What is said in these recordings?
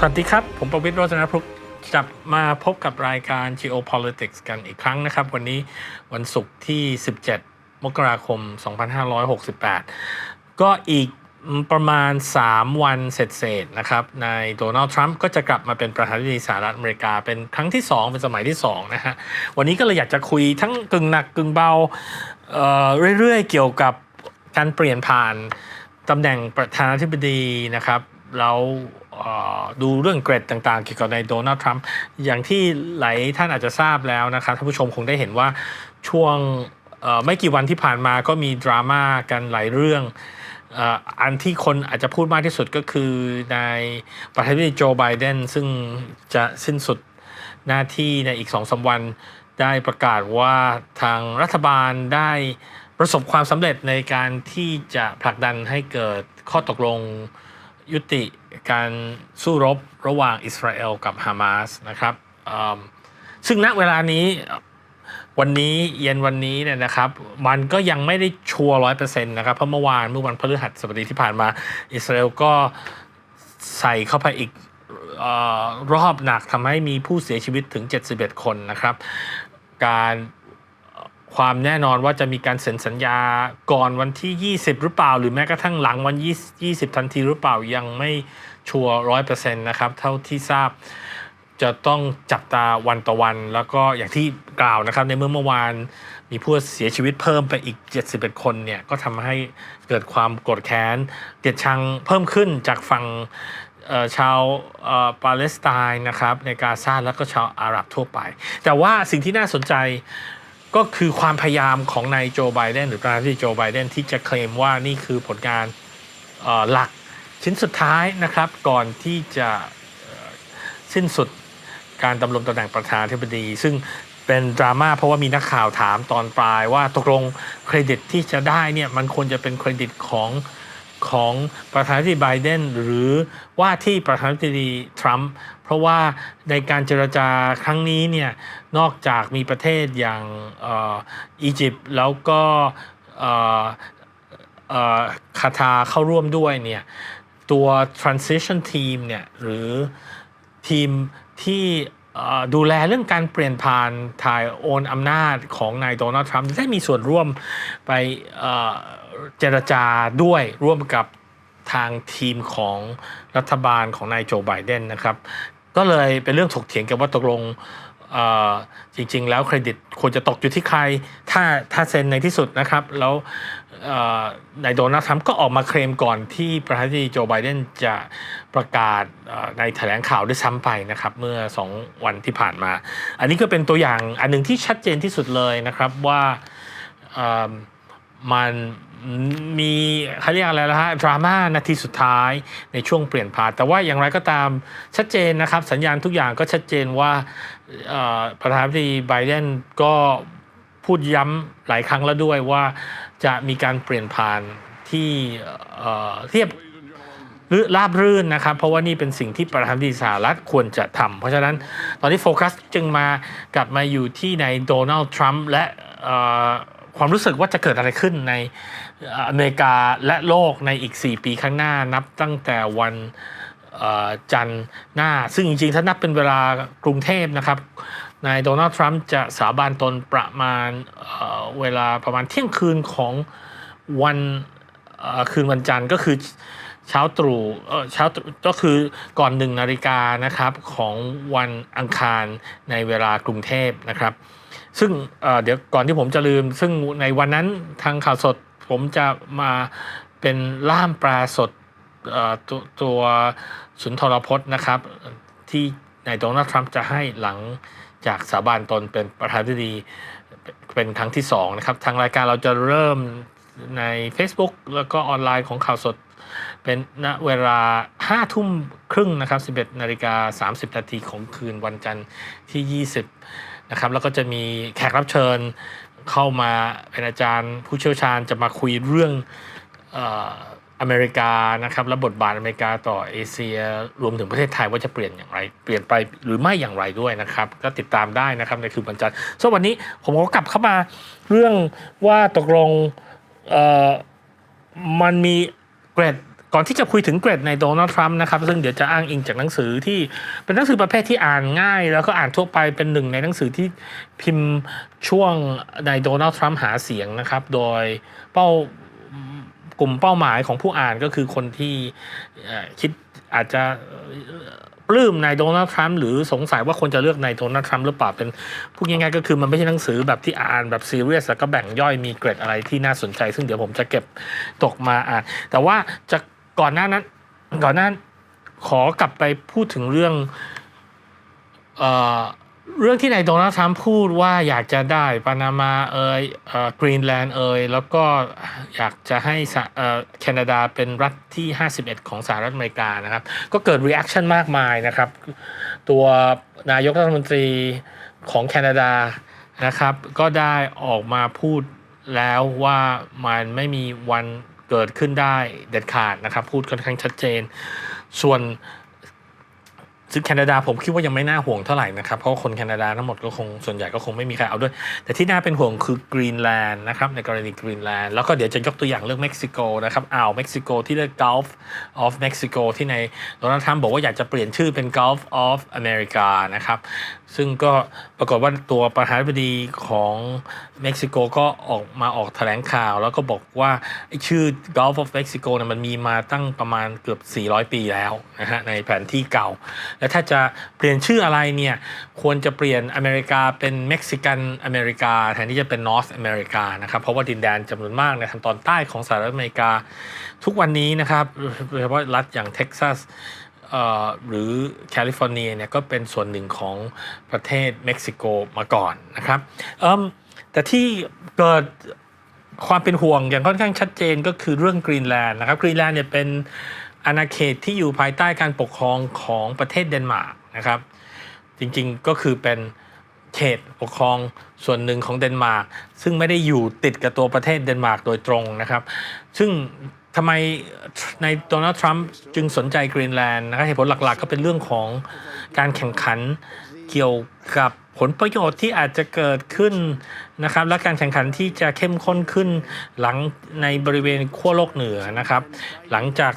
สวัสดีครับ ผมประวิตรโรจนพฤกษ์จะมาพบกับรายการ geopolitics กันอีกครั้งนะครับ วันนี้วันศุกร์ที่ 17 มกราคม 2568 ก็อีกประมาณ 3 วันเสร็จๆนะครับนายโดนัลด์ทรัมป์ก็จะกลับมาเป็นประธานาธิบดีสหรัฐอเมริกา เป็นครั้งที่ 2 เป็นสมัยที่ 2 นะฮะ วันนี้ก็เลยอยากจะคุยทั้งกึ่งหนักกึ่งเบาเเรื่อยๆ เกี่ยวกับการเปลี่ยนผ่านตำแหน่งประธานาธิบดีนะครับแล้ว ดูเรื่องเกรดต่างๆ เกี่ยวกับนายโดนัลด์ทรัมป์อย่างที่หลายท่านอาจจะทราบแล้วนะครับท่านผู้ชมคงได้เห็นว่าช่วงไม่กี่วันที่ผ่านมาก็มีดราม่ากันหลายเรื่องอันที่คนอาจจะพูดมากที่สุดก็คือในประธานาธิบดีโจไบเดนซึ่งจะสิ้นสุดหน้าที่ในอีกสองสาวันได้ประกาศว่าทางรัฐบาลได้ประสบความสำเร็จในการที่จะผลักดันให้เกิดข้อตกลงยุติ การสู้รบระหว่างอิสราเอลกับฮามาสนะครับซึ่งณเวลานี้วันนี้เย็นวันนี้เนี่ยนะครับ มันก็ยังไม่ได้ชัวร์ร้อยเปอร์เซ็นต์นะครับ เพราะเมื่อวานเมื่อวันพฤหัสบดีที่ผ่านมา อิสราเอลก็ใส่เข้าไปอีกออรอบหนักทำให้มีผู้เสียชีวิตถึง 71 คนนะครับ การ ความแน่นอนว่าจะมีการเซ็นสัญญาก่อนวันที่ 20 หรือเปล่า หรือแม้กระทั่งหลังวัน 20 ทันทีหรือเปล่ายังไม่ชัวร์ร้อยเปอร์เซ็นต์นะครับ เท่าที่ทราบจะต้องจับตาวันต่อวัน แล้วก็อย่างที่กล่าวนะครับ ในเมื่อเมื่อวานมีผู้เสียชีวิตเพิ่มไปอีก 71 คนเนี่ย ก็ทำให้เกิดความโกรธแค้นเกลียดชังเพิ่มขึ้นจากฝั่งชาวปาเลสไตน์นะครับในกาซาแล้วก็ชาวอาหรับทั่วไป แต่ว่าสิ่งที่น่าสนใจ ก็คือความพยายามของนายโจไบเดนหรือประธานาธิบดีโจไบเดนที่จะเคลมว่านี่คือผลงานหลักชิ้นสุดท้ายนะครับก่อนที่จะสิ้นสุดการดำรงตำแหน่งประธานาธิบดี ซึ่งเป็นดราม่าเพราะว่ามีนักข่าวถามตอนปลายว่าตกลงเครดิตที่จะได้เนี่ยมันควรจะเป็นเครดิตของของประธานาธิบดีไบเดนหรือว่าที่ประธานาธิบดีทรัมป์ เพราะว่าในการเจรจาครั้งนี้เนี่ยนอกจากมีประเทศอย่างอียิปต์แล้วก็คาทาเข้าร่วมด้วยเนี่ยตัว transition team เนี่ยหรือทีมที่ดูแลเรื่องการเปลี่ยนผ่านถ่ายโอนอำนาจของนายโดนัลด์ทรัมป์ได้มีส่วนร่วมไปเจรจาด้วยร่วมกับทางทีมของรัฐบาลของนายโจไบเดนนะครับ ก็เลยเป็นเรื่องถกเถียงกันว่าตกลงจริงๆ แล้วเครดิตควรจะตกอยู่ที่ใคร ถ้าถ้าเซ็นในที่สุดนะครับ แล้วนายโดนัลด์ทรัมป์ก็ออกมาเคลมก่อนที่ประธานาธิบดีโจไบเดนจะประกาศในแถลงข่าวด้วยซ้ำไปนะครับ เมื่อ 2 วันที่ผ่านมา อันนี้ก็เป็นตัวอย่างอันหนึ่งที่ชัดเจนที่สุดเลยนะครับว่า มันมีเขาเรียกอะไรนะฮะดราม่านาทีสุดท้ายในช่วงเปลี่ยนผ่านแต่ว่าอย่างไรก็ตามชัดเจนนะครับ สัญญาณทุกอย่างก็ชัดเจนว่าประธานาธิบดีไบเดนก็พูดย้ำหลายครั้งแล้วด้วยว่าจะมีการเปลี่ยนผ่านที่เอ่อเรียบหรือราบรื่นนะครับ เพราะว่านี่เป็นสิ่งที่ประธานาธิบดีสหรัฐควรจะทำเพราะฉะนั้นตอนนี้โฟกัสจึงมากลับมาอยู่ที่ในโดนัลด์ทรัมป์และ ความรู้สึกว่าจะเกิดอะไรขึ้นในอเมริกาและโลกในอีก 4 ปีข้างหน้านับตั้งแต่วันจันทร์หน้า ซึ่งจริงๆ ถ้านับเป็นเวลากรุงเทพนะครับนายโดนัลด์ทรัมป์จะสาบานตนประมาณเเวลาประมาณเที่ยงคืนของวันคืนวันจันทร์ก็คือเช้าตรู่เช้าก็คือก่อนหนึ่งนาฬิกานะครับของวันอังคารในเวลากรุงเทพนะครับ ซึ่งเดี๋ยวก่อนที่ผมจะลืม ซึ่งในวันนั้นทางข่าวสดผมจะมาเป็นล่ามแปลสดตัวตัวสุนทรพจน์นะครับ ที่นายโดนัลด์ทรัมป์จะให้หลังจากสาบานตนเป็นประธานาธิบดีเป็นครั้งที่สองนะครับ ทางรายการเราจะเริ่มใน Facebook แล้วก็ออนไลน์ของข่าวสดเป็นณเวลา 5 ทุ่มครึ่งนะครับ 11 นาฬิกา 30 นาทีของคืนวันจันทร์ที่ 20 นะครับแล้วก็จะมีแขกรับเชิญเข้ามาเป็นอาจารย์ผู้เชี่ยวชาญจะมาคุยเรื่องอเมริกานะครับและบทบาทอเมริกาต่อเอเชีย รวมถึงประเทศไทยว่าจะเปลี่ยนอย่างไร เปลี่ยนไปหรือไม่อย่างไรด้วยนะครับ ก็ติดตามได้นะครับในคืนวันจันทร์ส่วนวันนี้ผมก็กลับเข้ามาเรื่องว่าตกลงมันมีเกรด ก่อนที่จะคุยถึงเกรดในโดนัลด์ทรัมป์นะครับซึ่งเดี๋ยวจะอ้างอิงจากหนังสือที่เป็นหนังสือประเภทที่อ่านง่าย แล้วก็อ่านทั่วไปเป็นหนึ่งในหนังสือที่พิมพ์ช่วงในโดนัลด์ทรัมป์หาเสียงนะครับ โดยเป้ากลุ่มเป้าหมายของผู้อ่านก็คือคนที่คิดอาจจะปลื้มนายโดนัลด์ทรัมป์หรือสงสัยว่าควรจะเลือกนายโดนัลด์ทรัมป์หรือเปล่าเป็นพูดง่ายๆก็คือมันไม่ใช่หนังสือแบบที่อ่านแบบซีเรียสแล้วก็แบ่งย่อยมีเกรดอะไรที่น่าสนใจ ซึ่งเดี๋ยวผมจะเก็บตกมาอ่านแต่ว่าจะ ก่อนหน้านั้น ก่อนหน้าขอกลับไปพูดถึงเรื่องเอ่อเรื่องที่นายโดนัลด์ทรัมป์พูดว่าอยากจะได้ปานามาเอยเอ่อกรีนแลนด์เอยแล้วก็อยากจะให้เอ่อแคนาดาเป็นรัฐที่ 51 ของสหรัฐอเมริกานะครับ ก็เกิดรีแอคชั่นมากมายนะครับ ตัวนายกรัฐมนตรีของแคนาดานะครับ ก็ได้ออกมาพูดแล้วว่ามันไม่มีวัน เกิดขึ้นได้เด็ดขาดนะครับ พูดค่อนข้างชัดเจน ส่วนซึ่งแคนาดาผมคิดว่ายังไม่น่าห่วงเท่าไหร่นะครับ เพราะคนแคนาดาทั้งหมดก็คงส่วนใหญ่ก็คงไม่มีใครเอาด้วย แต่ที่น่าเป็นห่วงคือกรีนแลนด์นะครับในกรณีกรีนแลนด์แล้วก็เดี๋ยวจะยกตัวอย่างเรื่องเม็กซิโกนะครับอ่าวเม็กซิโกที่เรียก Gulf of Mexico ที่ในโดนัลด์ทรัมป์บอกว่าอยากจะเปลี่ยนชื่อเป็น Gulf of America นะครับ ซึ่งก็ปรากฏว่าตัวประธานาธิบดีของเม็กซิโกก็ออกมาออกแถลงข่าว แล้วก็บอกว่าไอ้ชื่อ Gulf of Mexico เนี่ยมันมีมาตั้งประมาณเกือบ 400 ปีแล้วนะฮะในแผนที่เก่า แล้วถ้าจะเปลี่ยนชื่ออะไรเนี่ยควรจะเปลี่ยนอเมริกาเป็นเม็กซิกันอเมริกาแทนที่จะเป็นนอร์ h อเมริกานะครับเพราะว่าดินแดนจำนวนมากในทางตอนใต้ของสหรัฐอเมริกา ทุกวันนี้นะครับโดยเฉพาะรัฐอย่างเท็กซัส หรือแคลิฟอร์เนียเนี่ยก็เป็นส่วนหนึ่งของประเทศเม็กซิโกมาก่อนนะครับแต่ที่เกิดความเป็นห่วงอย่างค่อนข้างชัดเจนก็คือเรื่องกรีนแลนด์นะครับกรีนแลนด์เนี่ยเป็นอาณาเขตที่อยู่ภายใต้การปกครองของประเทศเดนมาร์กนะครับ จริงๆก็คือเป็นเขตปกครองส่วนหนึ่งของเดนมาร์กซึ่งไม่ได้อยู่ติดกับตัวประเทศเดนมาร์กโดยตรงนะครับ ซึ่ง ทำไมในโดนัลด์ทรัมป์จึงสนใจกรีนแลนด์นะครับเหตุผลหลักๆ ก็เป็นเรื่องของการแข่งขันเกี่ยวกับผลประโยชน์ที่อาจจะเกิดขึ้นนะครับ และการแข่งขันที่จะเข้มข้นขึ้นหลังในบริเวณขั้วโลกเหนือนะครับ หลังจาก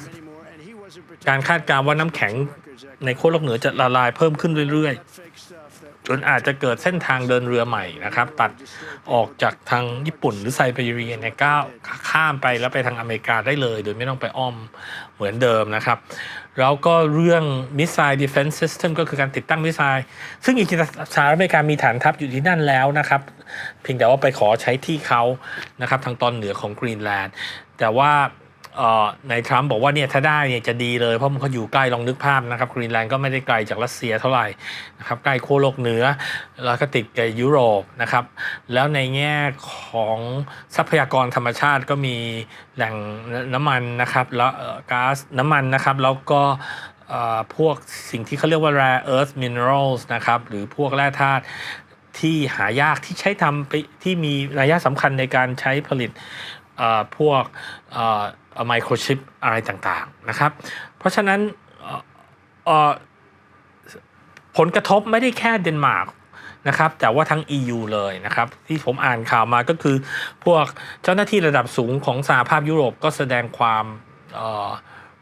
การคาดการณ์ว่าน้ำแข็งในขั้วโลกเหนือจะละลายเพิ่มขึ้นเรื่อยๆ จนอาจจะเกิดเส้นทางเดินเรือใหม่นะครับ ตัดออกจากทางญี่ปุ่นหรือไซบีเรียเนี่ยก้าวข้ามไปแล้วไปทางอเมริกาได้เลย โดยไม่ต้องไปอ้อมเหมือนเดิมนะครับ แล้วก็เรื่อง Missile Defense System ก็คือการติดตั้งมิสไซล์ซึ่งจริงๆสหรัฐอเมริกามีฐานทัพอยู่ที่นั่นแล้วนะครับ เพียงแต่ว่าไปขอใช้ที่เขานะครับทางตอนเหนือของกรีนแลนด์แต่ว่า ในทรัมป์บอกว่าเนี่ยถ้าได้เนี่ยจะดีเลยเพราะมันเขาอยู่ใกล้ลองนึกภาพนะครับกรีนแลนด์ก็ไม่ได้ไกลจากรัสเซียเท่าไหร่นะครับใกล้ขั้โลกเหนือ แล้วก็ติดกับยุโรปนะครับแล้วในแง่ของทรัพยากรธรรมชาติก็มีแหล่งน้ำมันนะครับแล้วก๊าซน้ำมันนะครับแล้วก็พวกสิ่งที่เขาเรียกว่า rare earth minerals นะครับหรือพวกแร่ธาตุที่หายากที่ใช้ทำไปที่มีนัยสำคัญในการใช้ผลิตพวก ไมโครชิปอะไรต่างๆนะครับ เพราะฉะนั้นผลกระทบไม่ได้แค่เดนมาร์กนะครับแต่ว่าทั้ง EU เลยนะครับ ที่ผมอ่านข่าวมาก็คือ พวกเจ้าหน้าที่ระดับสูงของสหภาพยุโรปก็แสดงความ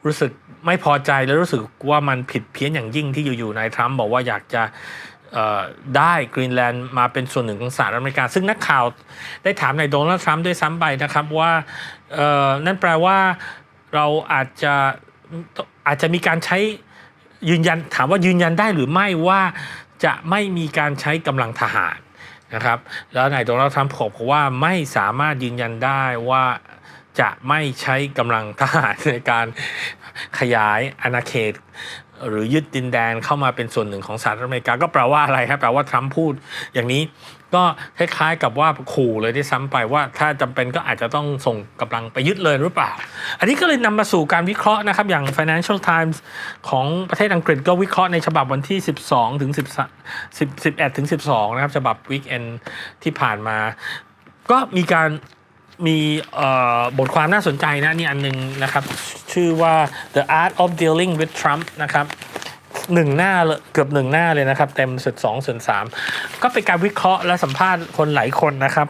รู้สึกไม่พอใจและรู้สึกว่ามันผิดเพี้ยนอย่างยิ่งที่อยู่ๆนายทรัมป์บอกว่าอยากจะ ได้กรีนแลนด์มาเป็นส่วนหนึ่งของสหรัฐอเมริกา ซึ่งนักข่าวได้ถามนายโดนัลด์ทรัมป์ด้วยซ้ำไปนะครับว่านั่นแปลว่าเราอาจจะอาจจะมีการใช้ยืนยันถามว่ายืนยันได้หรือไม่ว่าจะไม่มีการใช้กำลังทหารนะครับ แล้วนายโดนัลด์ทรัมป์บอกว่าไม่สามารถยืนยันได้ว่าจะไม่ใช้กำลังทหารในการขยายอาณาเขต หรือยึดดินแดนเข้ามาเป็นส่วนหนึ่งของสหรัฐอเมริกาก็แปลว่าอะไรครับแปลว่าทรัมป์พูดอย่างนี้ก็คล้ายๆกับว่าขู่เลยที่ซ้ำไปว่าถ้าจำเป็นก็อาจจะต้องส่งกำลังไปยึดเลยหรือเปล่า อันนี้ก็เลยนำมาสู่การวิเคราะห์นะครับ อย่าง Financial Times ของประเทศอังกฤษก็วิเคราะห์ในฉบับวันที่ 12 ถึง13 10 11 ถึง 12 นะครับ ฉบับ Weekend ที่ผ่านมา ก็มีการ มีบทความน่าสนใจนะนี่อันหนึงนะครับ ชื่อว่า The Art of Dealing with Trump นะครับหนึ่งหน้าเลยเกือบหนึ่งหน้าเลยนะครับ เต็มส่วนสองส่วนสามก็เป็นการวิเคราะห์และสัมภาษณ์คนหลายคนนะครับ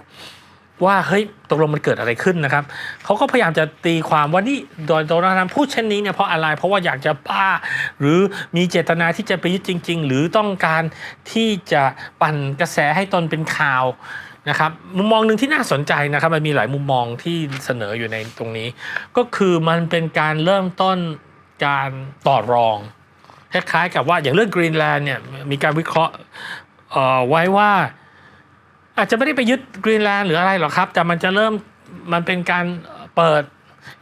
ว่าเฮ้ยตกลงมันเกิดอะไรขึ้นนะครับเขาก็พยายามจะตีความว่านี่โดยโดนัลด์ทรัมป์พูดเช่นนี้เนี่ยเพราะอะไร เพราะว่าอยากจะป้า หรือมีเจตนาที่จะไปยึดจริง ๆ หรือต้องการที่จะปั่นกระแสให้ตนเป็นข่าว นะครับมุมมองหนึ่งที่น่าสนใจนะครับมันมีหลายมุมมองที่เสนออยู่ในตรงนี้ ก็คือมันเป็นการเริ่มต้นการต่อรองคล้ายๆกับว่าอย่างเรื่องกรีนแลนด์เนี่ยมีการวิเคราะห์ไว้ว่า อาจจะไม่ได้ไปยึดกรีนแลนด์หรืออะไรหรอกครับ แต่มันจะเริ่มมันเป็นการเปิด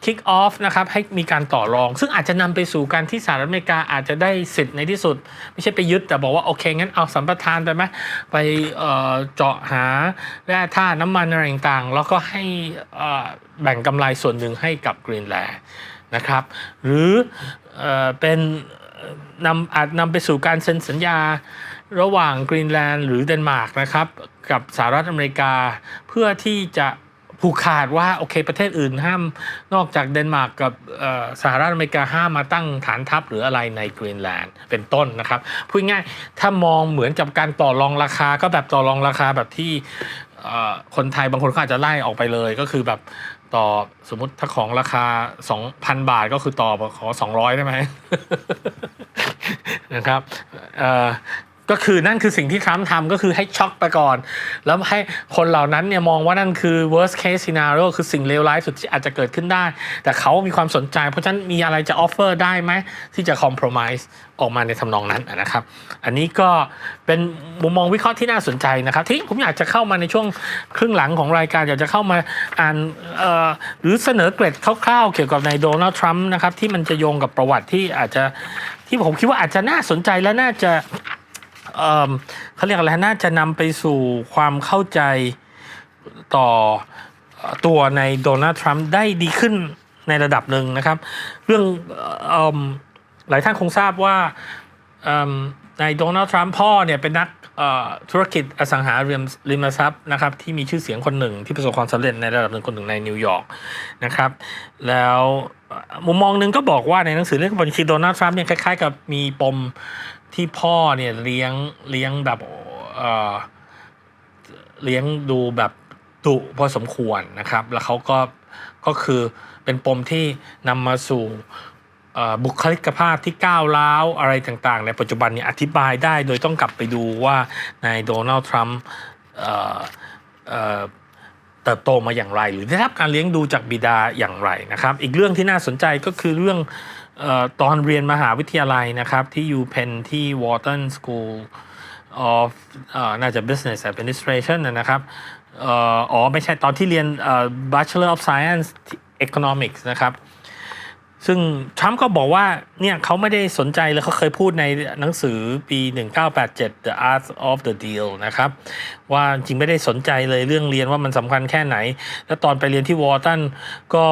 kick off นะครับให้มีการต่อรอง ซึ่งอาจจะนำไปสู่การที่สหรัฐอเมริกาอาจจะได้สิทธิ์ในที่สุด ไม่ใช่ไปยึดแต่บอกว่า โอเค งั้นเอาสัมปทานไปไหมไปเจาะหาแร่ธาตุน้ำมันอะไรต่างๆ แล้วก็ให้แบ่งกำไรส่วนหนึ่งให้กับกรีนแลนด์นะครับ หรือเอ่อเป็นนำอาจนำไปสู่การเซ็นสัญญาระหว่างกรีนแลนด์หรือเดนมาร์กนะครับ กับสหรัฐอเมริกาเพื่อที่จะ ผูกขาดว่าโอเค ประเทศอื่นห้ามนอกจากเดนมาร์กกับอ่อสหรัฐอเมริกาห้ามมาตั้งฐานทัพหรืออะไรในกรีนแลนด์เป็นต้นนะครับพูดง่ายถ้ามองเหมือนกับการต่อรองราคาก็แบบต่อรองราคาแบบที่อ่อคนไทยบางคนก็อาจจะไล่ออกไปเลยก็คือแบบต่อสมมติถ้าของราคา 2,000 บาทก็คือต่อขอ 200 ได้ไหมนะครับอ่อ ก็คือนั่นคือสิ่งที่ทรัมป์ทำก็คือให้ช็อกไปก่อน แล้วให้คนเหล่านั้นเนี่ยมองว่านั่นคือ worst case scenario คือสิ่งเลวร้ายสุดที่อาจจะเกิดขึ้นได้ แต่เขามีความสนใจ เพราะฉะนั้นมีอะไรจะ offer ได้ไหม ที่จะ compromise ออกมาในทำนองนั้นนะครับ อันนี้ก็เป็นมุมมองวิเคราะห์ที่น่าสนใจนะครับ ที่ผมอยากจะเข้ามาในช่วงครึ่งหลังของรายการ อยากจะเข้ามาอ่านหรือเสนอเกร็ดคร่าวๆ เกี่ยวกับในโดนัลด์ทรัมป์นะครับที่มันจะโยงกับประวัติที่อาจจะที่ผมคิดว่าอาจจะน่าสนใจและน่าจะ เขาเรียกอะไรน่าจะนำไปสู่ความเข้าใจต่อตัวในโดนัลด์ทรัมป์ได้ดีขึ้นในระดับหนึ่งนะครับ เรื่องอหลายท่านคงทราบว่าในโดนัลด์ทรัมป์พ่อเนี่ยเป็นนักธุรกิจอสังหาริมริมทรัพย์นะครับที่มีชื่อเสียงคนหนึ่งที่ประสบความสำเร็จในระดับหนึ่งคนหนึ่งในนิวยอร์กนะครับแล้วมุมมองหนึ่งก็บอกว่าในหนังสือเรื่องบัญชีโดนัลด์ทรัมป์เนี่ยคล้ายๆกับมีปม ที่พ่อเนี่ยเลี้ยงเลี้ยงแบบเอ่อเลี้ยงดูแบบดุพอสมควรนะครับ แล้วเขาก็ก็คือเป็นปมที่นำมาสู่บุคลิกภาพที่ก้าวร้าวอะไรต่างๆ ในปัจจุบันเนี่ยอธิบายได้โดยต้องกลับไปดูว่านายโดนัลด์ทรัมป์เติบโตมาอย่างไร หรือได้รับการเลี้ยงดูจากบิดาอย่างไรนะครับ อีกเรื่องที่น่าสนใจก็คือเรื่อง ตอนเรียนมหาวิทยาลัยนะครับ ที่ UPenn ที่ Wharton School of เอ่อน่าจะ Business Administration นะนะครับอ่ออ๋อ ไม่ใช่ตอนที่เรียน Bachelor of Science Economics นะครับ ซึ่งทรัมป์ก็บอกว่าเนี่ยเขาไม่ได้สนใจเลยเขาเคยพูดในหนังสือปี 1987 The Art of the Deal นะครับ ว่าจริงไม่ได้สนใจเลยเรื่องเรียนว่ามันสำคัญแค่ไหน แล้วตอนไปเรียนที่วอร์ตันก็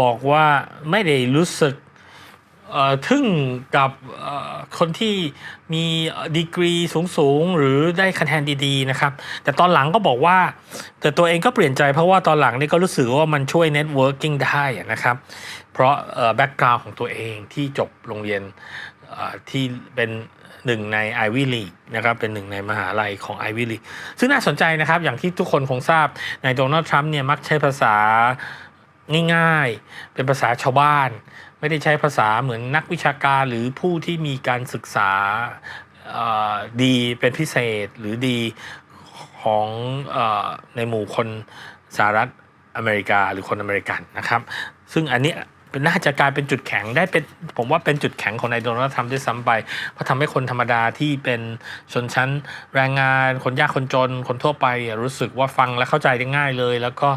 บอกว่าไม่ได้รู้สึก ทึ่งกับคนที่มีดีกรีสูง ๆ หรือได้คะแนนดี ๆ นะครับ แต่ตอนหลังก็บอกว่า แต่ตัวเองก็เปลี่ยนใจเพราะว่าตอนหลังนี่ก็รู้สึกว่ามันช่วยเน็ตเวิร์กิ่งได้นะครับ เพราะแบ็กกราวน์ของตัวเองที่จบโรงเรียนที่เป็นหนึ่งใน Ivy League นะครับเป็นหนึ่งในมหาลัยของ Ivy League ซึ่งน่าสนใจนะครับอย่างที่ทุกคนคงทราบในโดนัลด์ทรัมป์เนี่ยมักใช้ภาษาง่ายๆ เป็นภาษาชาวบ้าน ไม่ได้ใช้ภาษาเหมือนนักวิชาการหรือผู้ที่มีการศึกษาดีเป็นพิเศษหรือดีของอในหมู่คนสหรัฐอเมริกาหรือคนอเมริกันนะครับ ซึ่งอันนี้น่าจะกลายเป็นจุดแข็งได้เป็นผมว่าเป็นจุดแข็งของนายโดนัลด์ทรัมป์ด้วยซ้ำไป เพราะทำให้คนธรรมดาที่เป็นชนชั้นแรงงาน คนยากคนจน คนทั่วไปรู้สึกว่าฟังและเข้าใจได้ง่ายเลย แล้วก็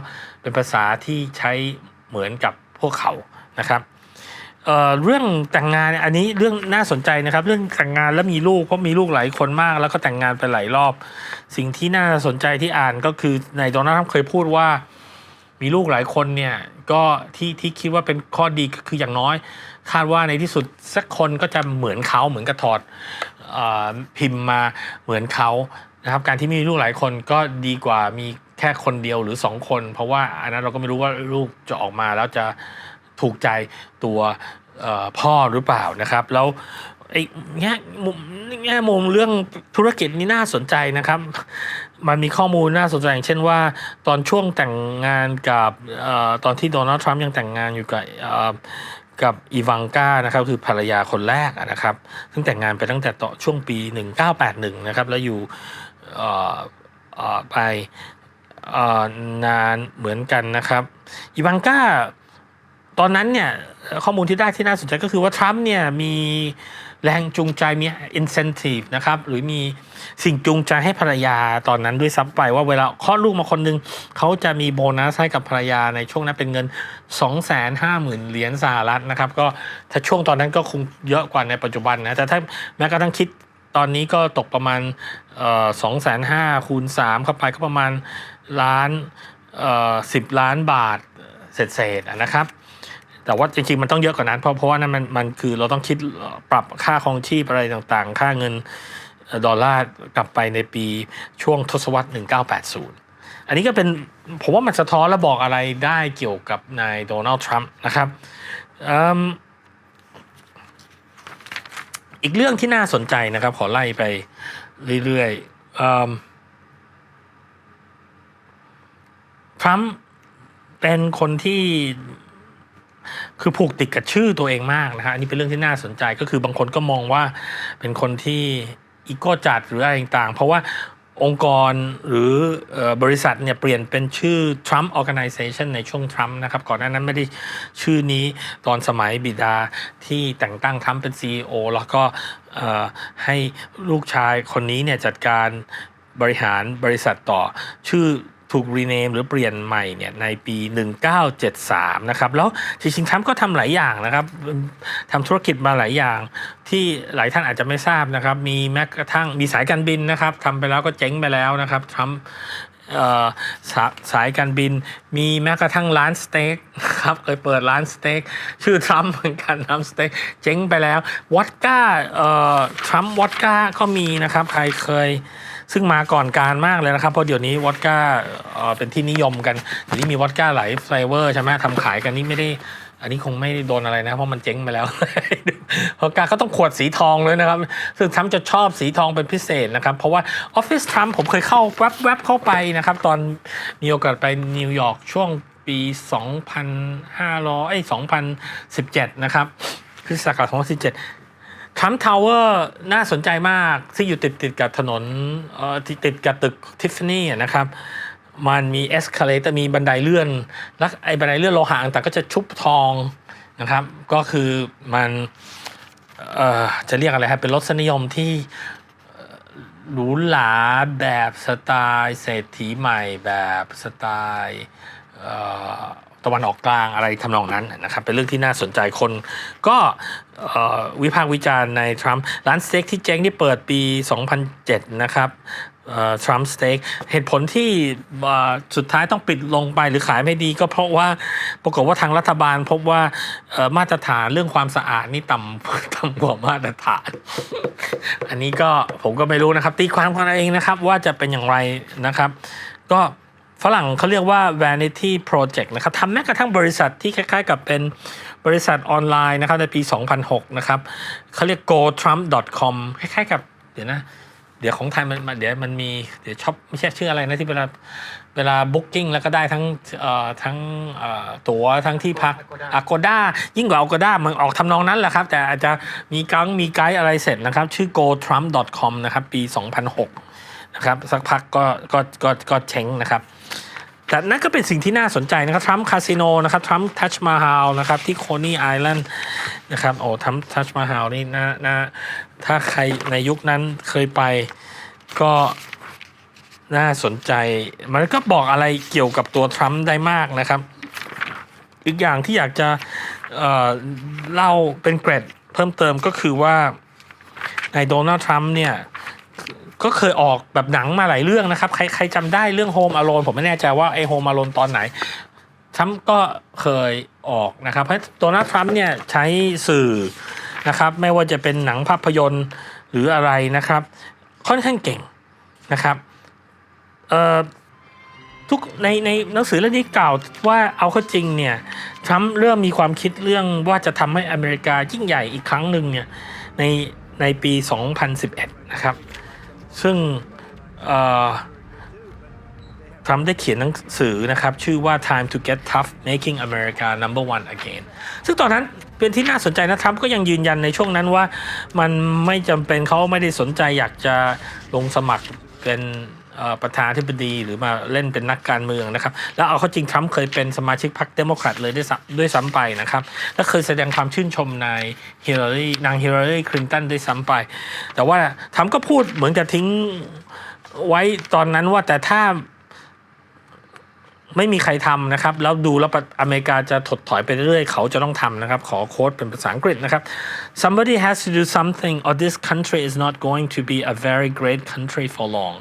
เป็นภาษาที่ใช้เหมือนกับพวกเขานะครับ เอ่อเรื่องแต่งงานเนี่ยอันนี้เรื่องน่าสนใจนะครับ เรื่องแต่งงานแล้วมีลูกเพราะมีลูกหลายคนมาก แล้วก็แต่งงานไปหลายรอบ สิ่งที่น่าสนใจที่อ่านก็คือในายโดนัลด์ทรัมป์เคยพูดว่า มีลูกหลายคนเนี่ยก็ที่ที่คิดว่าเป็นข้อดีก็คืออย่างน้อย คาดว่าในที่สุดสักคนก็จะเหมือนเขาเหมือนกับถอดออพิมพ์มาเหมือนเขานะครับการที่มีลูกหลายคนก็ดีกว่ามีแค่คนเดียวหรือสองคน เพราะว่าอันนั้นเราก็ไม่รู้ว่าลูกจะออกมาแล้วจะ ถูกใจตัวพ่อหรือเปล่านะครับ แล้วไอ้แง่มุมแง่มุมเรื่องธุรกิจนี่น่าสนใจนะครับ มันมีข้อมูลน่าสนใจอย่างเช่นว่า ตอนช่วงแต่งงานกับออตอนที่โดนัลด์ทรัมป์ยังแต่งงานอยู่กับกับอีวังกานะครับคือภรรยาคนแรกนะครับ ซึ่งแต่งงานไปตั้งแต่ต่อช่วงปี 1981 นะครับ แล้วอยู่ไปนานเหมือนกันนะครับอีวังกา ตอนนั้นเนี่ยข้อมูลที่ได้ที่น่าสนใจก็คือว่าทรัมป์เนี่ยมีแรงจูงใจมี incentive นะครับหรือมีสิ่งจูงใจให้ภรรยาตอนนั้นด้วยซ้ำไปว่าเวลาคลอดลูกมาคนหนึงเขาจะมีโบนัสให้กับภรรยาในช่วงนั้นเป็นเงิน 250,000 เหรียญสหรัฐนะครับก็ถ้าช่วงตอนนั้นก็คงเยอะกว่าในปัจจุบันนะแต่ถ้าแม้กระทั่งคิดตอนนี้ก็ตกประมาณสองแสนห้าคูณสามเข้าไปก็ประมาณล้านสิบล้านบาทเศษๆนะครับ แต่ว่าจริงๆมันต้องเยอะกว่านั้น เพราะเพราะว่านั่นมันมันคือเราต้องคิดปรับค่าครองชีพอะไรต่างๆ ค่าเงินดอลลาร์กลับไปในปีช่วงทศวรรษ 1980 อันนี้ก็เป็นผมว่ามันสะท้อนและบอกอะไรได้เกี่ยวกับนายโดนัลด์ทรัมป์นะครับอีกเรื่องที่น่าสนใจนะครับ ขอไล่ไปเรื่อยๆทรัมป์เป็นคนที่ คือผูกติดกับชื่อตัวเองมากนะฮะอันนี้เป็นเรื่องที่น่าสนใจก็คือบางคนก็มองว่าเป็นคนที่อีโก้จัดหรืออะไรต่างๆ เพราะว่าองค์กรหรือบริษัทเนี่ยเปลี่ยนเป็นชื่อ Trump Organization ในช่วงทรัมป์นะครับ ก่อนหน้านั้นไม่ได้ชื่อนี้ตอนสมัยบิดาที่แต่งตั้งทรัมป์เป็น CEO แล้วก็ให้ลูกชายคนนี้เนี่ยจัดการบริหารบริษัทต่อชื่อ ถูกรีเนมหรือเปลี่ยนใหม่เนี่ยในปี 1973 นะครับแล้วจริงๆทรัมป์ก็ทำหลายอย่างนะครับทำธุรกิจมาหลายอย่าง ที่หลายท่านอาจจะไม่ทราบนะครับ มีแม้กระทั่งมีสายการบินนะครับทำไปแล้วก็เจ๊งไปแล้วนะครับทรัมป์สาสายการบินมีแม้กระทั่งร้านสเต็กนะครับเคยเปิดร้านสเต็กชื่อทรัมป์เหมือนกันทำสเต็กเจ๊งไปแล้ววอดก้าทรัมป์วอดก้าก็มีนะครับ ใครเคย ซึ่งมาก่อนการมากเลยนะครับ เพราะเดี๋ยวนี้วอดก้าเป็นที่นิยมกันเดี๋ยวนี้มีวอดก้าหลายเฟลเวอร์ใช่ไหมทำขายกันนี่ไม่ได้ อันนี้คงไม่โดนอะไรนะ เพราะมันเจ๊งไปแล้ววอดก้าเขาต้องขวดสีทองเลยนะครับซึ่งทรัมจะชอบสีทองเป็นพิเศษนะครับ เพราะว่าออฟฟิศทรัมผมเคยเข้าแวบๆเข้าไปนะครับ ตอนมีโอกาสไปนิวยอร์กช่วงปี 2,500เอ้2017 นะครับคริสตศักราช2017 ทรัมป์ทาวเวอร์น่าสนใจมากที่อยู่ติดติดกับถนนเอ่อที่ติดกับตึกทิฟฟานี่นะครับ มันมีเอสคาเลเตอร์มีบันไดเลื่อน แล้วไอ้บันไดเลื่อนโลหะต่างก็จะชุบทองนะครับ ก็คือมันเอ่อจะเรียกอะไรครับเป็นรสนิยมที่หรูหราแบบสไตล์เศรษฐีใหม่แบบสไตล์ ตะวันออกกลางอะไรทำนองนั้นนะครับเป็นเรื่องที่น่าสนใจคน ก็วิพากษ์วิจารณ์ในทรัมป์ร้านสเต็กที่เจ๊งที่เปิดปี 2007 นะครับทรัมป์สเต็กเหตุผลที่สุดท้ายต้องปิดลงไปหรือขายไม่ดีก็เพราะว่าปรากฏว่าทางรัฐบาลพบว่ามาตรฐานเรื่องความสะอาดนี่ต่ำต่ำกว่ามาตรฐาน อันนี้ก็ผมก็ไม่รู้นะครับ ตีความกันเอาเองนะครับว่าจะเป็นอย่างไรนะครับ ก็ ฝรั่งเขาเรียกว่า vanity project นะครับทำแม้กระทั่งบริษัทที่คล้ายๆ กับเป็นบริษัทออนไลน์นะครับในปี 2006 นะครับเขาเรียก gotrump.com คล้ายๆกับ เดี๋ยวนะ เดี๋ยวของไทยมันมันเดี๋ยวมันมีเดี๋ยวช็อปไม่ใช่ชื่ออะไรนะที่เวลาเวลาบุ๊กิ้งแล้วก็ได้ทั้งเอ่อทั้งเอ่อตั๋วทั้งที่พัก Agoda ยิ่งกว่า Agoda มันออกทำนองนั้นแหละครับ แต่อาจจะมีกังมีไกด์อะไรเสร็จนะครับ ชื่อ gotrump.com นะครับปี 2006 นะครับสักพักก็ก็ก็ก็เช้งนะครับแต่นั่นก็เป็นสิ่งที่น่าสนใจนะครับทรัมป์คาสิโนนะครับทรัมป์ทัชมาฮาลนะครับที่โคนีไอแลนด์นะครับโอ้ทรัมป์ทัชมาฮาลนี่นะนะถ้าใครในยุคนั้นเคยไปก็น่าสนใจ มันก็บอกอะไรเกี่ยวกับตัวทรัมป์ได้มากนะครับ อีกอย่างที่อยากจะเเล่าเป็นเกร็ดเพิ่มเติมก็คือว่าในโดนัลด์ทรัมป์เนี่ย ก็เคยออกแบบหนังมาหลายเรื่องนะครับ ใครใครจำได้เรื่อง Home Alone ผมไม่แน่ใจว่าไอ้ Home Alone ตอนไหนทรัมป์ก็เคยออกนะครับ เพราะโดนัลด์ทรัมป์เนี่ยใช้สื่อนะครับ ไม่ว่าจะเป็นหนังภาพยนตร์หรืออะไรนะครับ ค่อนข้างเก่งนะครับเอ่อทุกในในหนังสือเล่มนี้กล่าวว่าเอาเข้าจริงเนี่ยทรัมป์เริ่มมีความคิดเรื่องว่าจะทำให้อเมริกายิ่งใหญ่อีกครั้งหนึ่งเนี่ยในในปี 2011 นะครับ ซึ่งทรัมป์ได้เขียนหนังสือนะครับ ชื่อว่า Time to Get Tough Making America Number One Again ซึ่งตอนนั้นเป็นที่น่าสนใจนะทรัมป์ก็ยังยืนยันในช่วงนั้นว่ามันไม่จำเป็นเขาไม่ได้สนใจอยากจะลงสมัครเป็น ประธานาธิบดีหรือมาเล่นเป็นนักการเมืองนะครับ แล้วเอาเข้าจริงทรัมป์เคยเป็นสมาชิกพรรคเดโมแครตเลยด้วยซ้ำด้วยซ้ำไปนะครับ และเคยแสดงความชื่นชมนายฮิลลารีนางฮิลลารีคลินตันด้วยซ้ำไป แต่ว่าทรัมป์ก็พูดเหมือนจะทิ้งไว้ตอนนั้นว่าแต่ถ้าไม่มีใครทำนะครับ แล้วดูแล้วอเมริกาจะถดถอยไปเรื่อยๆ เขาจะต้องทำนะครับ ขอโค้ดเป็นภาษาอังกฤษนะครับ somebody has to do something or this country is not going to be a very great country for long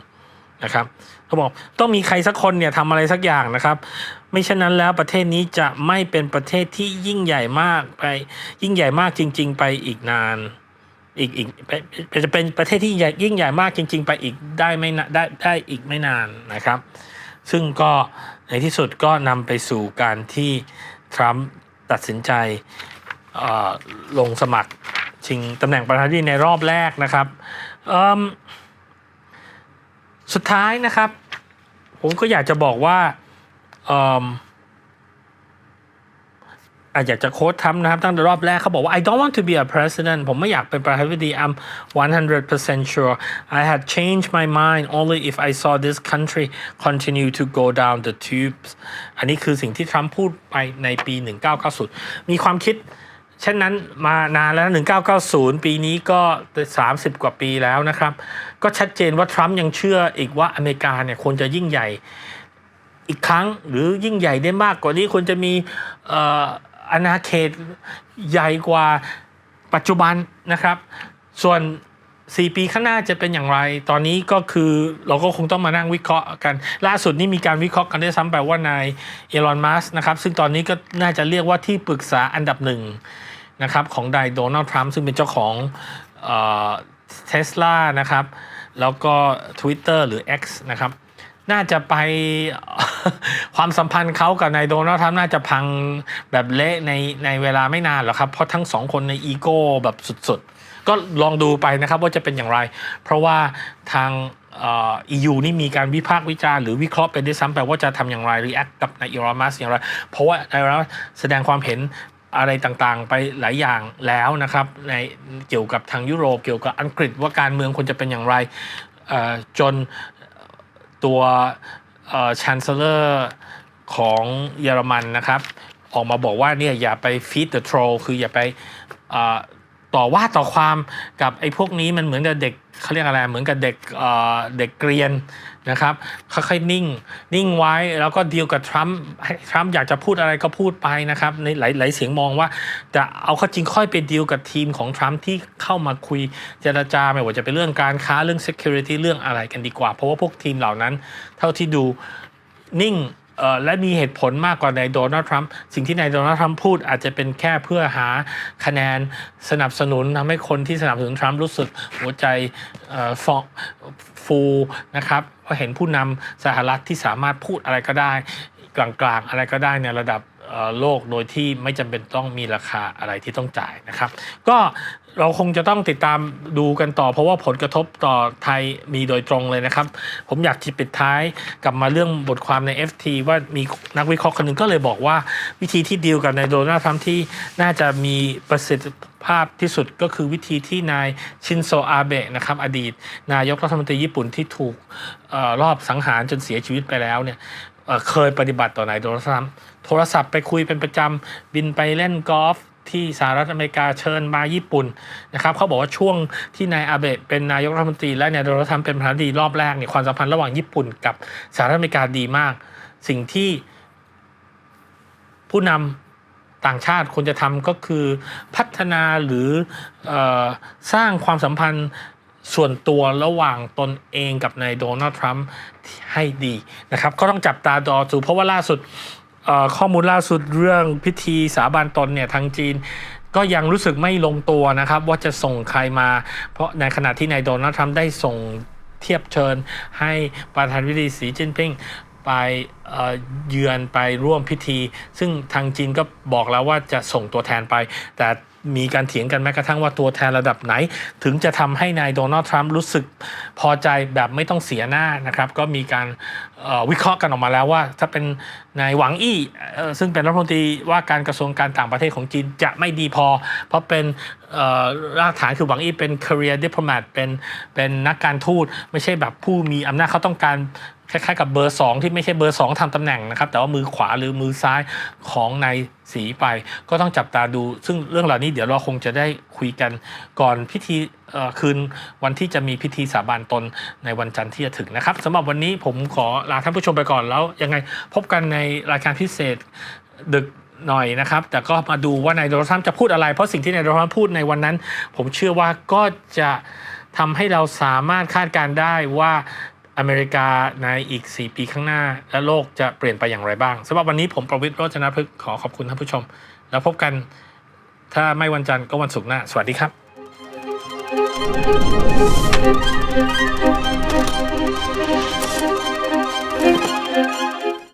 นะครับเขาบอกต้องมีใครสักคนเนี่ยทำอะไรสักอย่างนะครับ ไม่เช่นนั้นแล้วประเทศนี้จะไม่เป็นประเทศที่ยิ่งใหญ่มากไปยิ่งใหญ่มากจริง ๆ ไปอีกนาน อีกอีกจะเป็นประเทศที่ใหญ่ยิ่งใหญ่มากจริง ๆ ไปอีกได้ไม่นได้ได้อีกไม่นานนะครับ ซึ่งก็ในที่สุดก็นำไปสู่การที่ทรัมป์ตัดสินใจลงสมัครชิงตำแหน่งประธานาธิบดีในรอบแรกนะครับ สุดท้ายนะครับ ผมก็อยากจะบอกว่าอาจอยากจะโค้ดทรัมนะครับตั้งแต่รอบแรกเขาบอกว่า I don't want to be a president ผมไม่อยากเป็นประธานาธิบดี I'm 100% sure I had changed my mind only if I saw this country continue to go down the tubes อันนี้คือสิ่งที่ทรัมป์พูดไปในปี 1990 มีความคิด เช่นนั้นมานานแล้ว 1990 ปีนี้ก็ 30 กว่าปีแล้วนะครับ ก็ชัดเจนว่าทรัมป์ยังเชื่ออีกว่าอเมริกาเนี่ยควรจะยิ่งใหญ่อีกครั้งหรือยิ่งใหญ่ได้มากกว่านี้ควรจะมีอาณาเขตใหญ่กว่าปัจจุบันนะครับ ส่วน 4 ปีข้างหน้าจะเป็นอย่างไร ตอนนี้ก็คือเราก็คงต้องมานั่งวิเคราะห์กัน ล่าสุดนี้มีการวิเคราะห์กันได้ซ้ำไปว่านายเอลอนมัสนะครับ ซึ่งตอนนี้ก็น่าจะเรียกว่าที่ปรึกษาอันดับหนึ่ง นะครับของนายโดนัลด์ทรัมป์ซึ่งเป็นเจ้าของเทสลานะครับ แล้วก็ Twitter หรือ X นะครับ น่าจะไปความสัมพันธ์เขากับนายโดนัลด์ทรัมป์น่าจะพังแบบเละในในเวลาไม่นานหรอกครับ เพราะทั้งสองคนในอีโก้แบบสุดๆ ก็ลองดูไปนะครับว่าจะเป็นอย่างไร เพราะว่าทางเอ่อ EU นี่มีการวิพากษ์วิจารณ์หรือวิเคราะห์ไปด้วยซ้ำไปว่าจะทำอย่างไรรีแอคกับนายอีลอนมัสอย่างไร เพราะว่านายอีลอนมัสแสดงความเห็น อะไรต่างๆ ไปหลายอย่างแล้วนะครับในเกี่ยวกับทางยุโรปเกี่ยวกับอังกฤษว่าการเมืองควรจะเป็นอย่างไรจนตัวชันเซลอร์ของเยอรมันนะครับ ออกมาบอกว่าเนี่ยอย่าไปฟีดเดอะทร l คืออย่าไป ต่อว่าต่อความกับไอ้พวกนี้มันเหมือนกับเด็กเขาเรียกอะไรเหมือนกับเด็กเด็กเกรียนนะครับค่อยๆนิ่ง นิ่งไว้แล้วก็ดีลกับทรัมป์ทรัมป์อยากจะพูดอะไรก็พูดไปนะครับในหลายหลายเสียงมองว่าจะเอาเข้าจริงค่อยไปดีลกับทีมของทรัมป์ที่เข้ามาคุยเจรจาไม่ว่าจะเป็นเรื่องการค้าเรื่อง security เรื่องอะไรกันดีกว่า เพราะว่าพวกทีมเหล่านั้น เท่าที่ดูนิ่ง และมีเหตุผลมากกว่านายโดนัลด์ทรัมป์สิ่งที่นายโดนัลด์ทรัมป์พูดอาจจะเป็นแค่เพื่อหาคะแนนสนับสนุนทำให้คนที่สนับสนุนทรัมป์รู้สึกหัวใจฟองฟูนะครับเพราะเห็นผู้นำสหรัฐที่สามารถพูดอะไรก็ได้กลางๆ อะไรก็ได้ในระดับ โลกโดยที่ไม่จำเป็นต้องมีราคาอะไรที่ต้องจ่ายนะครับ ก็เราคงจะต้องติดตามดูกันต่อ เพราะว่าผลกระทบต่อไทยมีโดยตรงเลยนะครับ ผมอยากจะปิดท้ายกลับมาเรื่องบทความใน FT ว่ามีนักวิเคราะห์คนหนึ่งก็เลยบอกว่าวิธีที่ดีลกับนายโดนัลด์ทรัมป์ที่น่าจะมีประสิทธิภาพที่สุดก็คือวิธีที่นายชินโซอาเบะนะครับอดีต นายกรัฐมนตรีญี่ปุ่นที่ถูกอรอบสังหารจนเสียชีวิตไปแล้วเนี่ยเอ่อเคยปฏิบัติต่อนายโดนัลด์ทรัมป์ โทรศัพท์ไปคุยเป็นประจำบินไปเล่นกอล์ฟที่สหรัฐอเมริกาเชิญมาญี่ปุ่นนะครับเขาบอกว่าช่วงที่นายอาเบะเป็นนายกรัฐมนตรีและนายโดนัลด์ทรัมป์เป็นประธานาธิบดีรอบแรกเนี่ยความสัมพันธ์ระหว่างญี่ปุ่นกับสหรัฐอเมริกาดีมาก สิ่งที่ผู้นำต่างชาติควรจะทำก็คือพัฒนาหรือออสร้างความสัมพันธ์ส่วนตัวระหว่างตนเองกับนายโดนัลด์ทรัมป์ให้ดีนะครับก็ต้องจับตาดอดูเพราะว่าล่าสุด ข้อมูลล่าสุดเรื่องพิธีสาบานตนเนี่ยทางจีนก็ยังรู้สึกไม่ลงตัวนะครับ ว่าจะส่งใครมา เพราะในขณะที่นายโดนัลด์ทรัมป์ได้ส่งเทียบเชิญ ให้ประธานาธิบดีสีจิ้นผิงไปเเยือนไปร่วมพิธี ซึ่งทางจีนก็บอกแล้วว่าจะส่งตัวแทนไป แต่ มีการเถียงกันแม้กระทั่งว่าตัวแทนระดับไหน ถึงจะทำให้นายโดนัลด์ทรัมป์รู้สึกพอใจแบบไม่ต้องเสียหน้านะครับ ก็มีการวิเคราะห์กันออกมาแล้วว่า ถ้าเป็นนายหวังอี้ซึ่งเป็นรัฐมนตรีว่าการกระทรวงการต่างประเทศของจีนจะไม่ดีพอ เพราะเป็นรากฐานคือหวังอี้เป็น career diplomat เป็นเป็นนักการทูตไม่ใช่แบบผู้มีอำนาจเขาต้องการ คล้ายๆกับเบอร์ 2 ที่ไม่ใช่เบอร์ 2ทำตำแหน่งนะครับ แต่ว่ามือขวาหรือมือซ้ายของนายสีไป ก็ต้องจับตาดู ซึ่งเรื่องเหล่านี้เดี๋ยวเราคงจะได้คุยกันก่อนพิธีคืนวันที่จะมีพิธีสาบานตนในวันจันทร์ที่จะถึงนะครับสำหรับวันนี้ผมขอลาท่านผู้ชมไปก่อนแล้วยังไงพบกันในรายการพิเศษดึกหน่อยนะครับ แต่ก็มาดูว่านายโดนัลด์ทรัมป์จะพูดอะไร เพราะสิ่งที่นายโดนัลด์ทรัมป์พูดในวันนั้น ผมเชื่อว่าก็จะทำให้เราสามารถคาดการได้ว่า อเมริกาในอีก 4 ปีข้างหน้า และโลกจะเปลี่ยนไปอย่างไรบ้างสำหรับวันนี้ผมประวิทย์โรจนพฤกษ์ขอขอบคุณท่านผู้ชม แล้วพบกันถ้าไม่วันจันทร์ก็วันศุกร์หน้า สวัสดีครับ